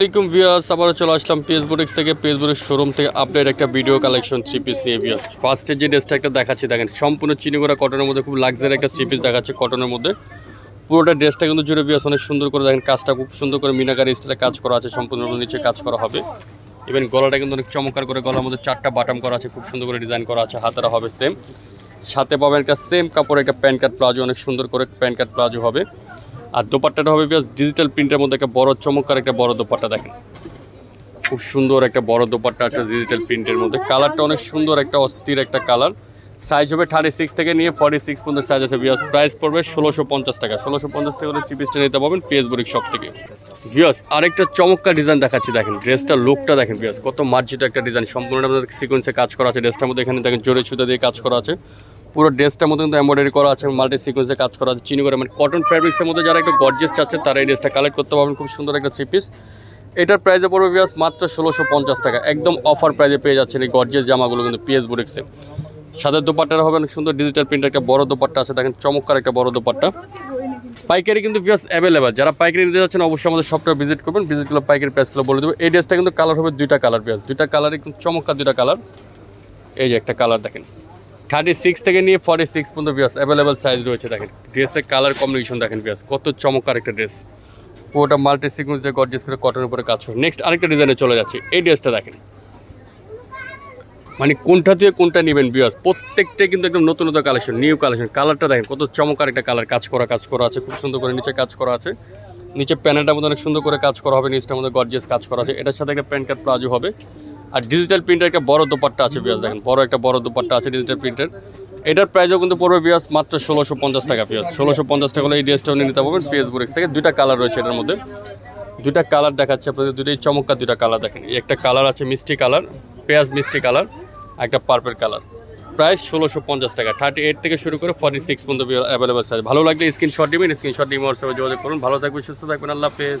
আসসালামাইকুম ভিউয়ার্স, আবারও চলে আসলাম পিএস বুটিক্স থেকে। পিএস বুটিক্স শোরুম থেকে আপডেট একটা ভিডিও কালেকশন চিপিস পিস নিয়ে ভিউয়ার্স। ফার্স্টে যে ড্রেসটা একটা দেখাচ্ছি, দেখেন, সম্পূর্ণ চিনিগোড়া কটনের মধ্যে খুব লাক্সারি একটা চিপিস পিস দেখাচ্ছে কটনের মধ্যে। পুরোটা ড্রেসটা কিন্তু জুড়ে ভিউয়ার্স অনেক সুন্দর করে, দেখেন, কাজটা খুব সুন্দর করে মিনাকারি স্টাইলে কাজ করা আছে সম্পূর্ণ নিচে কাজ করা হবে। ইভেন গলাটা কিন্তু অনেক চমৎকার করে, গলার মধ্যে চারটা বাটাম করা আছে, খুব সুন্দর করে ডিজাইন করা আছে, হাতারা হবে সেম সাথে পাবেন একটা সেম কাপড় একটা প্যান্ট কাট প্লাজো, অনেক সুন্দর করে প্যান্ট কাট প্লাজো হবে। আর দোপাট্টাটা হবে বেশ ডিজিটাল প্রিন্টের মধ্যে একটা বড় চমৎকার একটা বড় দোপাট্টা, দেখেন। খুব সুন্দর একটা বড় দোপাট্টা একটা ডিজিটাল প্রিন্টের মধ্যে। কালারটা অনেক সুন্দর একটা অস্থির একটা কালার সাইজ হবে থার্টি সিক্স থেকে নিয়ে ফর্টি সিক্স পর্যন্ত সাইজ আছে বিয়াস প্রাইস পড়বে ষোলোশো পঞ্চাশ টাকা। ষোলোশো পঞ্চাশ টাকা হলে চিপিসটা নিতে পারবেন পিএস শপ থেকে। বিয়াস আরেকটা চমৎকার ডিজাইন দেখাচ্ছি, দেখেন। ড্রেসটা লুকটা দেখেন বিয়াস কত মার্জিত একটা ডিজাইন সম্পূর্ণ সিকোয়েন্সে কাজ করা আছে। ড্রেসটার মধ্যে এখানে দেখেন জোরে সুতা দিয়ে কাজ করা আছে। পুরো ড্রেসটার মধ্যে কিন্তু এমব্রয়ডারি করা আছে মাল্টি সিকোয়েন্সে কাজ করা আছে, চিনি করে মানে কটন ফ্যাব্রিক্সের মধ্যে যারা একটু গর্জেস চাচ্ছে, তারা এই ড্রেসটা কালেক্ট করতে পারবেন। খুব সুন্দর একটা থ্রি পিস এটার প্রাইসে পড়বে বিয়াস মাত্র ষোলোশো পঞ্চাশ টাকা। একদম অফার প্রাইসে পেয়ে যাচ্ছেন এই গর্জেস জামাগুলো কিন্তু পিএস বুরিক্সে সাদা দোপাট্টাটা হবে অনেক সুন্দর ডিজিটাল প্রিন্টের একটা বড় দোপাট্টা আছে, দেখেন চমৎকার একটা বড় দোপাট্টা। পাইকারি কিন্তু বিয়াস অ্যাভেলেবেল যারা পাইকারি নিতে যাচ্ছেন, অবশ্যই আমাদের শপটা ভিজিট করবেন। ভিজিট করলে পাইকারি প্রাইসগুলো বলে দেবো। এই ড্রেসটা কিন্তু কালার হবে দুইটা কালার বিয়াস দুইটা কালারই কিন্তু চমৎকার দুইটা কালার এই যে একটা কালার দেখেন। থার্টি সিক্স থেকে নিয়ে ফর্টি সিক্স পর্যন্ত বিয়াস অ্যাভেলেবেল সাইজ রয়েছে দেখেন। ড্রেসের কালার কম্বিনেশন দেখেন বিয়াস কত চমৎকার একটা ড্রেস পুরোটা মাল্টি সিকুয়েন্স দিয়ে গর্জেস করে কটনের উপরে কাজ করে। নেক্সট আরেকটা ডিজাইনে চলে যাচ্ছে, এই ড্রেসটা দেখেন। মানে কোনটা থেকে কোনটা নেবেন বিয়াস প্রত্যেকটাই কিন্তু একদম নতুন নতুন কালেকশন নিউ কালেকশন কালারটা দেখেন, কত চমৎকার একটা কালার কাজ করা কাজ করা আছে, খুব সুন্দর করে নিচে কাজ করা আছে। নিচে প্যানেলটার মধ্যে অনেক সুন্দর করে কাজ করা হবে নিচটার মধ্যে গর্জেস কাজ করা আছে। এটার সাথে একটা প্যান্ট কার্ড প্লাজো হবে। আর ডিজিটাল প্রিন্টের একটা বড় দোপাট্টা আছে বিয়াস দেখেন, বড় একটা বড় দোপাট্টা আছে ডিজিটাল প্রিন্টের এটার প্রাইসও কিন্তু পড়বে বিয়াস মাত্র ষোলোশো পঞ্চাশ টাকা পিয়াস ষোলোশো পঞ্চাশ টাকা হলে এই ড্রেসটাও নিয়ে নিতে পারবেন ফেসবুক থেকে। দুইটা কালার রয়েছে এটার মধ্যে। দুইটা কালার দেখাচ্ছে আপনাদের দুইটাই চমৎকার দুইটা কালার দেখেন। একটা কালার আছে মিষ্টি কালার পেঁয়াজ মিষ্টি কালার একটা পার্পেল কালার প্রাইস ষোলোশো পঞ্চাশ টাকা থার্টি এইট থেকে শুরু করে ফর্টি সিক্স পর্যন্ত অ্যাভেলেবল সাইজ ভালো লাগলে স্ক্রিনশট দিবেন স্ক্রিনশট দিয়ে হোয়াটসঅ্যাপে যোগাযোগ করুন। ভালো থাকবেন, সুস্থ থাকবেন, আল্লাহ হাফেজ।